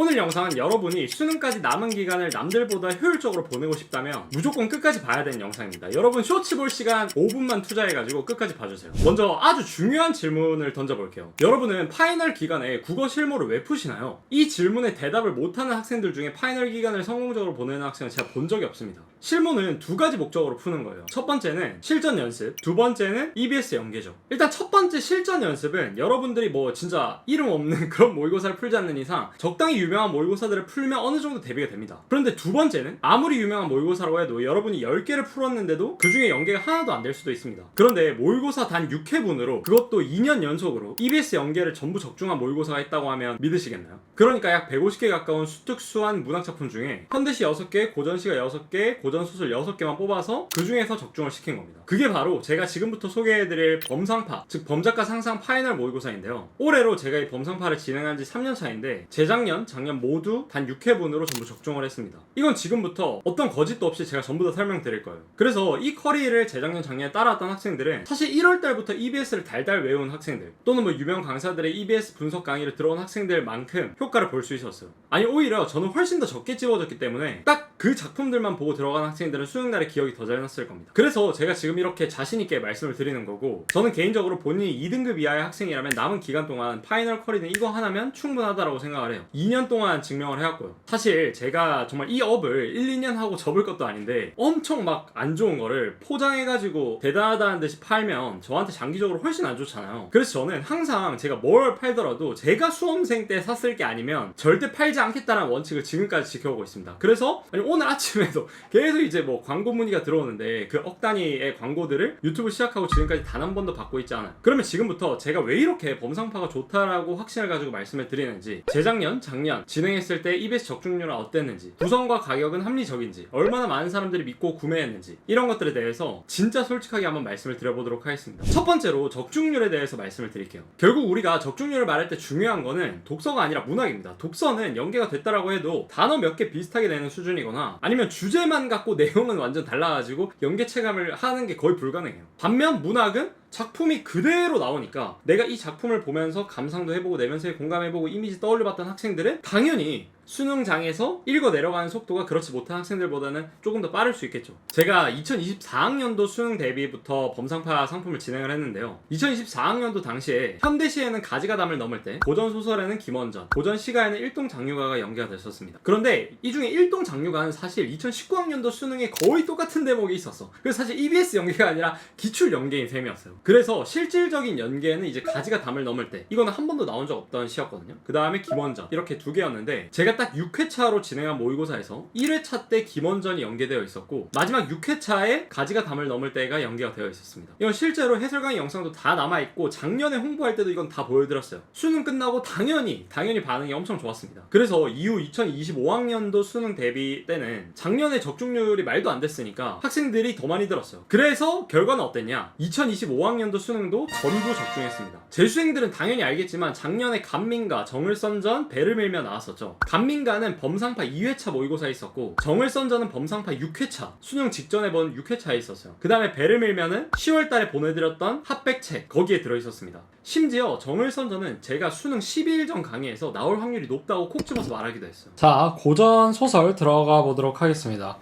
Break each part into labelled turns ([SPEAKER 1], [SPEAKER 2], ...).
[SPEAKER 1] 오늘 영상은 여러분이 수능까지 남은 기간을 남들보다 효율적으로 보내고 싶다면 무조건 끝까지 봐야 되는 영상입니다. 여러분 쇼츠 볼 시간 5분만 투자해가지고 끝까지 봐주세요. 먼저 아주 중요한 질문을 던져볼게요. 여러분은 파이널 기간에 국어 실무를 왜 푸시나요? 이 질문에 대답을 못하는 학생들 중에 파이널 기간을 성공적으로 보내는 학생은 제가 본 적이 없습니다. 실무는 두 가지 목적으로 푸는 거예요. 첫 번째는 실전 연습, 두 번째는 EBS 연계죠. 일단 첫 번째 실전 연습은 여러분들이 뭐 진짜 이름 없는 그런 모의고사를 풀지 않는 이상 적당히 유명한 모의고사들을 풀면 어느 정도 대비가 됩니다. 그런데 두 번째는 아무리 유명한 모의고사라고 해도 여러분이 10개를 풀었는데도 그 중에 연계가 하나도 안 될 수도 있습니다. 그런데 모의고사 단 6회분으로 그것도 2년 연속으로 EBS 연계를 전부 적중한 모의고사가 있다고 하면 믿으시겠나요? 그러니까 약 150개 가까운 수특수한 문학작품 중에 현대시 6개, 고전시가 6개, 고전소설 6개만 뽑아서 그 중에서 적중을 시킨 겁니다. 그게 바로 제가 지금부터 소개해드릴 범상파, 즉 범작가 상상 파이널 모의고사인데요. 올해로 제가 이 범상파를 진행한 지 3년 차인데 재작년, 작년 모두 단 6회분으로 전부 적중을 했습니다. 이건 지금부터 어떤 거짓도 없이 제가 전부 다 설명드릴 거예요. 그래서 이 커리를 재작년, 작년에 따라왔던 학생들은 사실 1월 달부터 EBS를 달달 외운 학생들 또는 뭐 유명 강사들의 EBS 분석 강의를 들어온 학생들만큼 효과를 볼 수 있었어요. 아니 오히려 저는 훨씬 더 적게 찍어졌기 때문에 딱 그 작품들만 보고 들어간 학생들은 수능날에 기억이 더 잘 났을 겁니다. 그래서 제가 지금 이렇게 자신 있게 말씀을 드리는 거고 저는 개인적으로 본인이 2등급 이하의 학생이라면 남은 기간 동안 파이널 커리는 이거 하나면 충분하다라고 생각을 해요. 2년 동안 증명을 해왔고요. 사실 제가 정말 이 업을 1, 2년 하고 접을 것도 아닌데 엄청 막 안 좋은 거를 포장해가지고 대단하다는 듯이 팔면 저한테 장기적으로 훨씬 안 좋잖아요. 그래서 저는 항상 제가 뭘 팔더라도 제가 수험생 때 샀을 게 아니면 절대 팔지 않겠다는 원칙을 지금까지 지켜오고 있습니다. 그래서 아니, 오늘 아침에도 계속 이제 뭐 광고 문의가 들어오는데 그 억 단위의 광고들을 유튜브 시작하고 지금까지 단 한 번도 받고 있지 않아요. 그러면 지금부터 제가 왜 이렇게 범상파가 좋다라고 확신을 가지고 말씀을 드리는지 재작년, 작년 진행했을 때 EBS 적중률은 어땠는지 구성과 가격은 합리적인지 얼마나 많은 사람들이 믿고 구매했는지 이런 것들에 대해서 진짜 솔직하게 한번 말씀을 드려보도록 하겠습니다. 첫 번째로 적중률에 대해서 말씀을 드릴게요. 결국 우리가 적중률을 말할 때 중요한 거는 독서가 아니라 문학입니다. 독서는 연계가 됐다라고 해도 단어 몇 개 비슷하게 되는 수준이거나 아니면 주제만 갖고 내용은 완전 달라가지고 연계 체감을 하는 게 거의 불가능해요. 반면 문학은 작품이 그대로 나오니까 내가 이 작품을 보면서 감상도 해보고 내면서 공감해보고 이미지 떠올려봤던 학생들은 당연히 수능장에서 읽어 내려가는 속도가 그렇지 못한 학생들보다는 조금 더 빠를 수 있겠죠. 제가 2024학년도 수능 대비부터 범상파 상품을 진행을 했는데요. 2024학년도 당시에 현대시에는 가지가 담을 넘을 때 고전 소설에는 김원전, 고전 시가에는 일동 장류가가 연계가 됐었습니다. 그런데 이 중에 일동 장류가는 사실 2019학년도 수능에 거의 똑같은 대목이 있었어. 그래서 사실 EBS 연계가 아니라 기출 연계인 셈이었어요. 그래서 실질적인 연계는 이제 가지가 담을 넘을 때 이거는 한 번도 나온 적 없던 시였거든요. 그 다음에 김원전 이렇게 두 개였는데 제가 딱 6회차로 진행한 모의고사에서 1회차 때 김원전이 연계되어 있었고 마지막 6회차에 가지가 담을 넘을 때가 연계가 되어 있었습니다. 이건 실제로 해설 강의 영상도 다 남아 있고 작년에 홍보할 때도 이건 다 보여드렸어요. 수능 끝나고 당연히 당연히 반응이 엄청 좋았습니다. 그래서 이후 2025학년도 수능 대비 때는 작년에 적중률이 말도 안 됐으니까 학생들이 더 많이 들었어요. 그래서 결과는 어땠냐? 2025학년 도 수능도 전부 적중했습니다. 재수생들은 당연히 알겠지만 작년에 간민가, 정을선전, 배를 밀며 나왔었죠. 간민가는 범상파 2회차 모의고사에 있었고 정을선전은 범상파 6회차 수능 직전에 본 6회차에 있었어요. 그 다음에 배를 밀면은 10월 달에 보내드렸던 핫백책 거기에 들어있었습니다. 심지어 정을선전은 제가 수능 12일 전 강의에서 나올 확률이 높다고 콕 집어서 말하기도 했어요.
[SPEAKER 2] 자, 고전 소설 들어가 보도록 하겠습니다.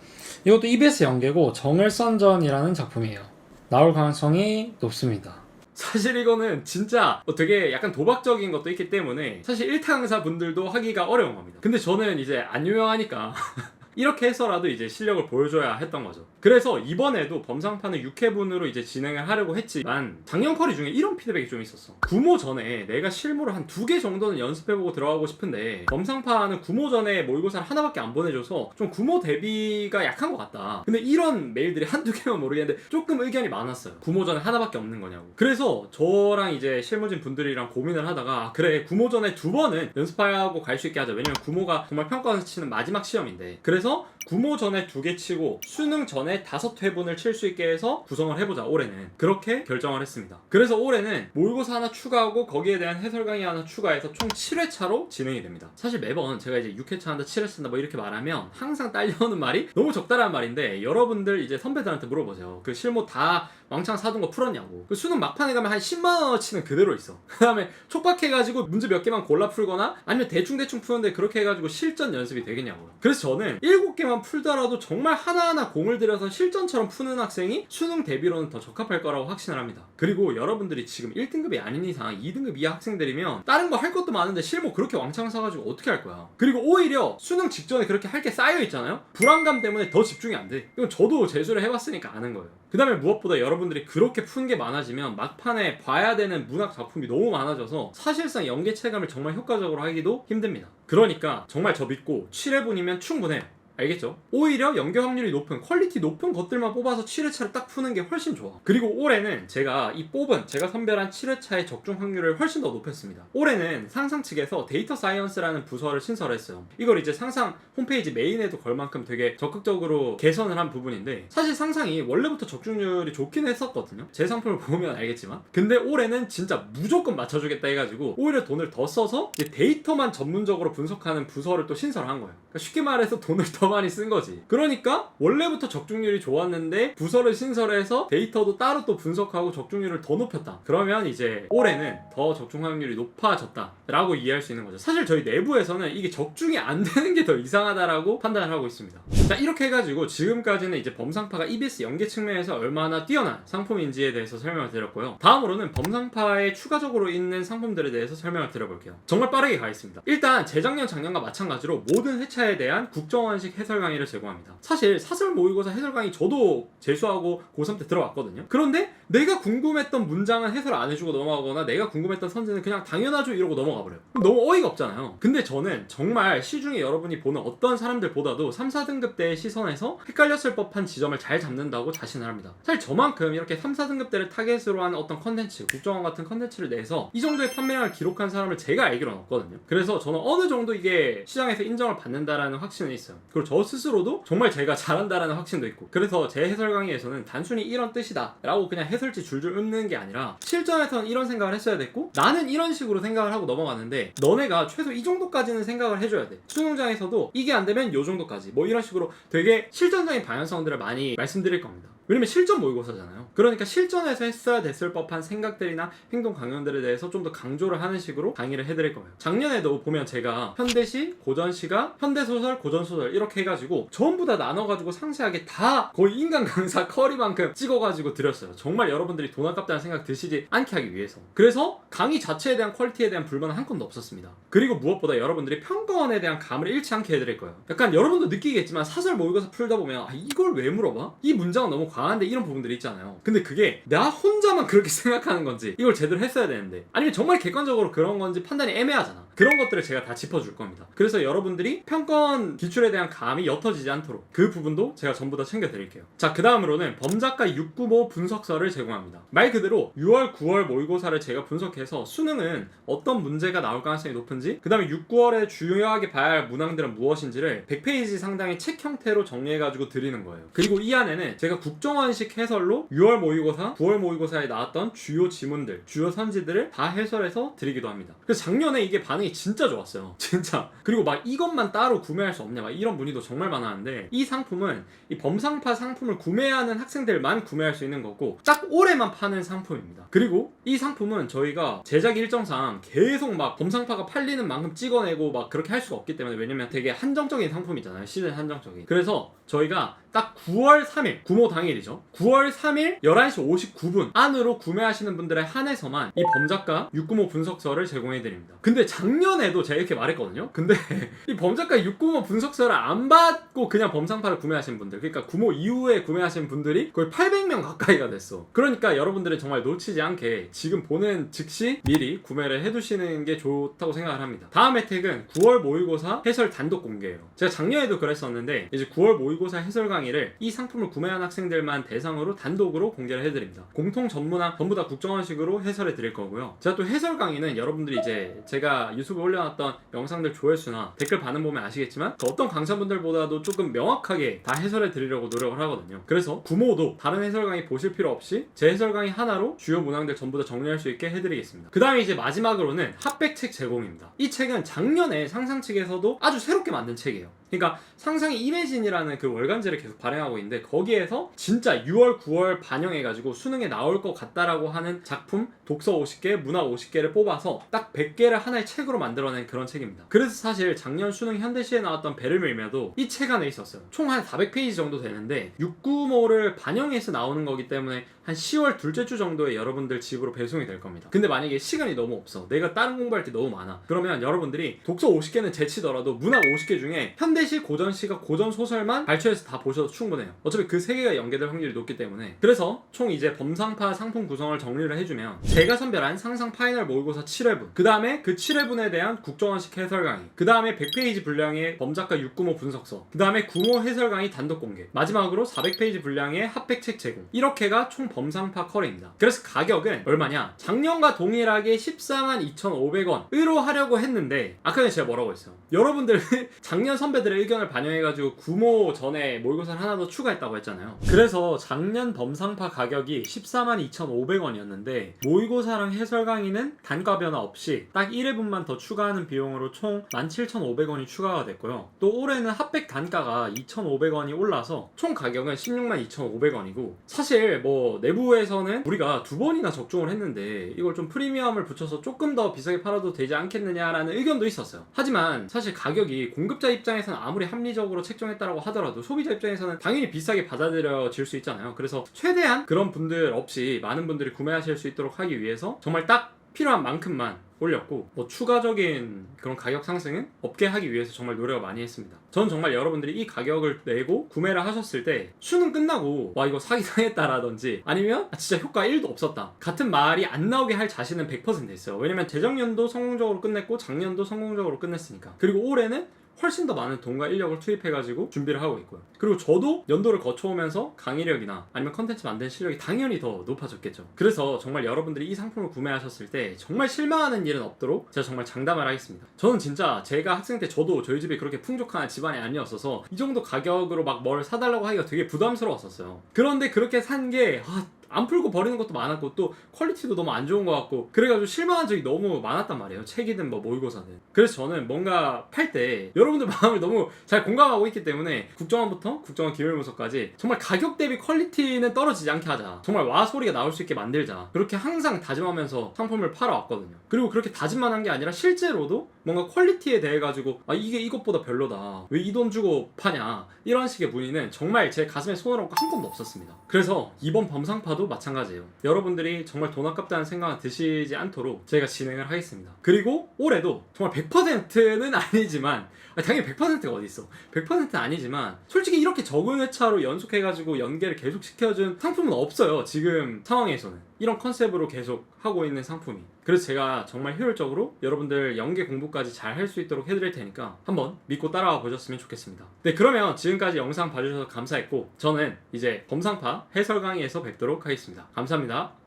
[SPEAKER 2] 이것도 EBS 연계고 정을선전이라는 작품이에요. 나올 가능성이 높습니다.
[SPEAKER 1] 사실 이거는 진짜 뭐 되게 약간 도박적인 것도 있기 때문에 사실 1타 강사 분들도 하기가 어려운 겁니다. 근데 저는 이제 안 유명하니까 이렇게 해서라도 이제 실력을 보여줘야 했던 거죠. 그래서 이번에도 범상파는 6회분으로 이제 진행을 하려고 했지만 작년 커리 중에 이런 피드백이 좀 있었어. 구모 전에 내가 실무를 한 두 개 정도는 연습해보고 들어가고 싶은데 범상파는 구모 전에 모의고사를 하나밖에 안 보내줘서 좀 구모 대비가 약한 것 같다. 근데 이런 메일들이 한두 개만 모르겠는데 조금 의견이 많았어요. 구모 전에 하나밖에 없는 거냐고. 그래서 저랑 이제 실무진 분들이랑 고민을 하다가 아, 그래 구모 전에 두 번은 연습하고 갈 수 있게 하자. 왜냐면 구모가 정말 평가원에서 치는 마지막 시험인데 그래서 그래서 구모 전에 두 개 치고 수능 전에 다섯 회분을 칠 수 있게 해서 구성을 해보자 올해는 그렇게 결정을 했습니다. 그래서 올해는 모의고사 하나 추가하고 거기에 대한 해설 강의 하나 추가해서 총 7회차로 진행이 됩니다. 사실 매번 제가 이제 6회차 한다 7회차 한다 뭐 이렇게 말하면 항상 딸려오는 말이 너무 적다라는 말인데 여러분들 이제 선배들한테 물어보세요. 그 실무 다 왕창 사둔 거 풀었냐고. 그 수능 막판에 가면 한 10만 원어치는 그대로 있어. 그 다음에 촉박해가지고 문제 몇 개만 골라 풀거나 아니면 대충 대충 푸는데 그렇게 해가지고 실전 연습이 되겠냐고요. 그래서 저는 7개만 풀더라도 정말 하나하나 공을 들여서 실전처럼 푸는 학생이 수능 대비로는 더 적합할 거라고 확신을 합니다. 그리고 여러분들이 지금 1등급이 아닌 이상 2등급 이하 학생들이면 다른 거 할 것도 많은데 실무 그렇게 왕창 사가지고 어떻게 할 거야. 그리고 오히려 수능 직전에 그렇게 할 게 쌓여 있잖아요. 불안감 때문에 더 집중이 안 돼. 이건 저도 재수를 해봤으니까 아는 거예요. 그 다음에 무엇보다 여러분 들이 그렇게 푼 게 많아지면 막판에 봐야 되는 문학 작품이 너무 많아져서 사실상 연계 체감을 정말 효과적으로 하기도 힘듭니다. 그러니까 정말 저 믿고 7회분이면 충분해요. 알겠죠? 오히려 연계 확률이 높은 퀄리티 높은 것들만 뽑아서 7회차를 딱 푸는 게 훨씬 좋아. 그리고 올해는 제가 이 뽑은 제가 선별한 7회차의 적중 확률을 훨씬 더 높였습니다. 올해는 상상 측에서 데이터 사이언스라는 부서를 신설했어요. 이걸 이제 상상 홈페이지 메인에도 걸 만큼 되게 적극적으로 개선을 한 부분인데 사실 상상이 원래부터 적중률이 좋긴 했었거든요. 제 상품을 보면 알겠지만. 근데 올해는 진짜 무조건 맞춰주겠다 해가지고 오히려 돈을 더 써서 데이터만 전문적으로 분석하는 부서를 또 신설한 거예요. 그러니까 쉽게 말해서 돈을 더 많이 쓴 거지. 그러니까 원래부터 적중률이 좋았는데 부서를 신설해서 데이터도 따로 또 분석하고 적중률을 더 높였다. 그러면 이제 올해는 더 적중 확률이 높아졌다라고 이해할 수 있는 거죠. 사실 저희 내부에서는 이게 적중이 안 되는 게 더 이상하다라고 판단을 하고 있습니다. 자 이렇게 해가지고 지금까지는 이제 범상파가 EBS 연계 측면에서 얼마나 뛰어난 상품인지에 대해서 설명을 드렸고요. 다음으로는 범상파에 추가적으로 있는 상품들에 대해서 설명을 드려볼게요. 정말 빠르게 가겠습니다. 일단 재작년 작년과 마찬가지로 모든 회차에 대한 국정원식 해설 강의를 제공합니다. 사실 사설 모의고사 해설 강의 저도 재수하고 고3 때 들어왔거든요. 그런데 내가 궁금했던 문장은 해설 안 해주고 넘어가거나 내가 궁금했던 선지는 그냥 당연하죠 이러고 넘어가 버려요. 너무 어이가 없잖아요. 근데 저는 정말 시중에 여러분이 보는 어떤 사람들보다도 3, 4등급 대의 시선에서 헷갈렸을 법한 지점을 잘 잡는다고 자신을 합니다. 사실 저만큼 이렇게 3, 4등급 대를 타겟으로 하는 어떤 컨텐츠, 국정원 같은 컨텐츠를 내서 이 정도의 판매량을 기록한 사람을 제가 알기로는 없거든요. 그래서 저는 어느 정도 이게 시장에서 인정을 받는다라는 확신은 있어요. 그리고 저 스스로도 정말 제가 잘한다라는 확신도 있고 그래서 제 해설 강의에서는 단순히 이런 뜻이다 라고 그냥 해설지 줄줄 읊는 게 아니라 실전에서는 이런 생각을 했어야 됐고 나는 이런 식으로 생각을 하고 넘어갔는데 너네가 최소 이 정도까지는 생각을 해줘야 돼. 수능장에서도 이게 안 되면 요 정도까지. 뭐 이런 식으로 되게 실전적인 방향성들을 많이 말씀드릴 겁니다 왜냐면 실전 모의고사잖아요. 그러니까 실전에서 했어야 됐을 법한 생각들이나 행동 강연들에 대해서 좀 더 강조를 하는 식으로 강의를 해드릴 거예요. 작년에도 보면 제가 현대시, 고전시가, 현대소설, 고전소설 이렇게 해가지고 전부 다 나눠가지고 상세하게 다 거의 인간 강사 커리만큼 찍어가지고 드렸어요. 정말 여러분들이 돈 아깝다는 생각 드시지 않게 하기 위해서. 그래서 강의 자체에 대한 퀄리티에 대한 불만은 한 건도 없었습니다. 그리고 무엇보다 여러분들이 평가원에 대한 감을 잃지 않게 해드릴 거예요. 약간 여러분도 느끼겠지만 사설 모의고사 풀다 보면 아 이걸 왜 물어봐? 이 문장은 너무 과한데 이런 부분들이 있잖아요. 근데 그게 나 혼자만 그렇게 생각하는 건지 이걸 제대로 했어야 되는데 아니면 정말 객관적으로 그런 건지 판단이 애매하잖아. 그런 것들을 제가 다 짚어줄 겁니다. 그래서 여러분들이 평가원 기출에 대한 감이 옅어지지 않도록 그 부분도 제가 전부 다 챙겨드릴게요. 자, 그 다음으로는 범작가 695 분석서를 제공합니다. 말 그대로 6월, 9월 모의고사를 제가 분석해서 수능은 어떤 문제가 나올 가능성이 높은지, 그 다음에 6, 9월에 주요하게 봐야 할 문항들은 무엇인지를 100페이지 상당의 책 형태로 정리해가지고 드리는 거예요. 그리고 이 안에는 제가 국정원식 해설로 6월 모의고사, 9월 모의고사에 나왔던 주요 지문들, 주요 선지들을 다 해설해서 드리기도 합니다. 그래서 작년에 이게 반응이 진짜 좋았어요. 진짜. 그리고 막 이것만 따로 구매할 수 없냐, 막 이런 문의도 정말 많았는데 이 상품은 이 범상파 상품을 구매하는 학생들만 구매할 수 있는 거고 딱 올해만 파는 상품입니다. 그리고 이 상품은 저희가 제작 일정상 계속 막 범상파가 팔리는 만큼 찍어내고 막 그렇게 할 수가 없기 때문에 왜냐면 되게 한정적인 상품이잖아요. 시즌 한정적인. 그래서 저희가 딱 9월 3일, 구모 당일이죠. 9월 3일 11시 59분 안으로 구매하시는 분들에 한해서만 이 범작가 695 분석서를 제공해 드립니다. 근데 작년 에도 제가 이렇게 말했거든요. 근데 이 범작가 695 분석서를 안 받고 그냥 범상파를 구매하신 분들, 그러니까 구모 이후에 구매하신 분들이 거의 800명 가까이가 됐어. 그러니까 여러분들은 정말 놓치지 않게 지금 보는 즉시 미리 구매를 해두시는 게 좋다고 생각을 합니다. 다음 혜택은 9월 모의고사 해설 단독 공개예요. 제가 작년에도 그랬었는데 이제 9월 모의고사 해설 강의를 이 상품을 구매한 학생들만 대상으로 단독으로 공개를 해드립니다. 공통 전문학 전부 다 국정원식으로 해설해 드릴 거고요. 제가 또 해설 강의는 여러분들이 이제 제가 유튜브에 올려놨던 영상들 조회수나 댓글 반응 보면 아시겠지만 그 어떤 강사분들보다도 조금 명확하게 다 해설해 드리려고 노력을 하거든요. 그래서 부모도 다른 해설 강의 보실 필요 없이 제 해설 강의 하나로 주요 문항들 전부 다 정리할 수 있게 해드리겠습니다. 그 다음에 이제 마지막으로는 핫백책 제공입니다. 이 책은 작년에 상상 측에서도 아주 새롭게 만든 책이에요. 그러니까 상상의 이매진이라는 그 월간지를 계속 발행하고 있는데 거기에서 진짜 6월, 9월 반영해가지고 수능에 나올 것 같다라고 하는 작품 독서 50개, 문학 50개를 뽑아서 딱 100개를 하나의 책으로 만들어낸 그런 책입니다. 그래서 사실 작년 수능 현대시에 나왔던 배를 밀며도 이 책 안에 있었어요. 총 한 400페이지 정도 되는데 695를 반영해서 나오는 거기 때문에 한 10월 둘째 주 정도에 여러분들 집으로 배송이 될 겁니다. 근데 만약에 시간이 너무 없어. 내가 다른 공부할 게 너무 많아. 그러면 여러분들이 독서 50개는 제치더라도 문학 50개 중에 현대시, 고전시가 고전 소설만 발췌해서 다 보셔도 충분해요. 어차피 그 세 개가 연계될 확률이 높기 때문에. 그래서 총 이제 범상파 상품 구성을 정리를 해주면 제가 선별한 상상 파이널 모의고사 7회분. 그 다음에 그 7회분에 대한 국정원식 해설 강의. 그 다음에 100페이지 분량의 범작가 695 분석서. 그 다음에 구모 해설 강의 단독 공개. 마지막으로 400페이지 분량의 핫백책 제공. 이렇게가 총 범상파 컬입니다. 그래서 가격은 얼마냐? 작년과 동일하게 14만 2,500원으로 하려고 했는데 아까 전에 제가 뭐라고 했어요? 여러분들 작년 선배들의 의견을 반영해가지고 구모 전에 모의고사를 하나 더 추가했다고 했잖아요. 그래서 작년 범상파 가격이 14만 2,500원이었는데 모의고사랑 해설 강의는 단가 변화 없이 딱 1회분만 더 추가하는 비용으로 총 17,500원이 추가가 됐고요. 또 올해는 핫백 단가가 2,500원이 올라서 총 가격은 16만 2,500원이고 사실 뭐 내부에서는 우리가 두 번이나 적중을 했는데 이걸 좀 프리미엄을 붙여서 조금 더 비싸게 팔아도 되지 않겠느냐라는 의견도 있었어요. 하지만 사실 가격이 공급자 입장에서는 아무리 합리적으로 책정했다라고 하더라도 소비자 입장에서는 당연히 비싸게 받아들여질 수 있잖아요. 그래서 최대한 그런 분들 없이 많은 분들이 구매하실 수 있도록 하기 위해서 정말 딱 필요한 만큼만 올렸고 뭐 추가적인 그런 가격 상승은 없게 하기 위해서 정말 노력을 많이 했습니다. 전 정말 여러분들이 이 가격을 내고 구매를 하셨을 때 수능 끝나고 와 이거 사기 당했다라든지 아니면 아, 진짜 효과 1도 없었다 같은 말이 안 나오게 할 자신은 100% 있어요. 왜냐면 재정년도 성공적으로 끝냈고 작년도 성공적으로 끝냈으니까 그리고 올해는 훨씬 더 많은 돈과 인력을 투입해가지고 준비를 하고 있고요. 그리고 저도 연도를 거쳐오면서 강의력이나 아니면 컨텐츠 만드는 실력이 당연히 더 높아졌겠죠. 그래서 정말 여러분들이 이 상품을 구매하셨을 때 정말 실망하는 일은 없도록 제가 정말 장담을 하겠습니다. 저는 진짜 제가 학생 때 저도 저희 집이 그렇게 풍족한 집안이 아니었어서 이 정도 가격으로 막 뭘 사달라고 하기가 되게 부담스러웠었어요. 그런데 그렇게 산게 아, 안 풀고 버리는 것도 많았고 또 퀄리티도 너무 안 좋은 것 같고 그래가지고 실망한 적이 너무 많았단 말이에요. 책이든 뭐 모의고사든. 그래서 저는 뭔가 팔 때 여러분들 마음을 너무 잘 공감하고 있기 때문에 국정원부터 국정원 기밀문서까지 정말 가격 대비 퀄리티는 떨어지지 않게 하자. 정말 와 소리가 나올 수 있게 만들자. 그렇게 항상 다짐하면서 상품을 팔아왔거든요. 그리고 그렇게 다짐만 한 게 아니라 실제로도 뭔가 퀄리티에 대해 가지고 아 이게 이것보다 별로다. 왜 이 돈 주고 파냐? 이런 식의 문의는 정말 제 가슴에 손을 얹고 한 번도 없었습니다. 그래서 이번 범상파도 마찬가지예요. 여러분들이 정말 돈 아깝다는 생각을 드시지 않도록 제가 진행을 하겠습니다. 그리고 올해도 정말 100%는 아니지만 아니, 당연히 100%가 어디 있어? 100%는 아니지만 솔직히 이렇게 적은 회차로 연속해가지고 연계를 계속 시켜준 상품은 없어요 지금 상황에서는 이런 컨셉으로 계속 하고 있는 상품이. 그래서 제가 정말 효율적으로 여러분들 연계 공부까지 잘 할 수 있도록 해드릴 테니까 한번 믿고 따라와 보셨으면 좋겠습니다. 네 그러면 지금까지 영상 봐주셔서 감사했고 저는 이제 범상파 해설 강의에서 뵙도록 하겠습니다. 감사합니다